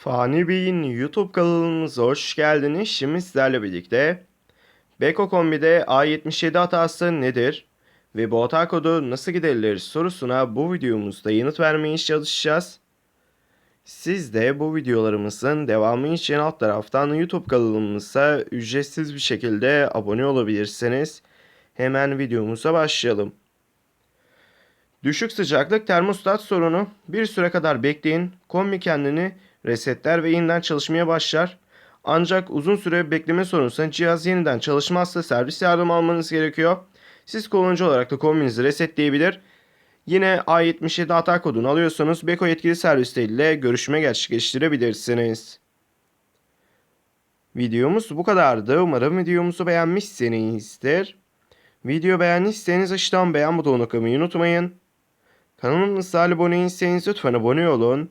Fani Bey'in YouTube kanalımıza hoş geldiniz. Şimdi sizlerle birlikte Beko Kombi'de A77 hatası nedir ve bu hata kodu nasıl giderilir sorusuna bu videomuzda yanıt vermeye çalışacağız. Siz de bu videolarımızın devamı için alt taraftan YouTube kanalımıza ücretsiz bir şekilde abone olabilirsiniz. Hemen videomuza başlayalım. Düşük sıcaklık termostat sorunu. Bir süre kadar bekleyin. Kombi kendini resetler ve yeniden çalışmaya başlar. Ancak uzun süre bekleme sonrasında cihaz yeniden çalışmazsa servis yardım almanız gerekiyor. Siz kullanıcı olarak da kombinizi resetleyebilir. Yine A77 hata kodunu alıyorsanız Beko yetkili servisleriyle görüşme gerçekleştirebilirsiniz. Videomuz bu kadardı. Umarım videomuzu beğenmişsinizdir. Video beğendiyseniz aşağıdan beğen butonuna kılmayı unutmayın. Kanalımıza abone değilseniz lütfen abone olun.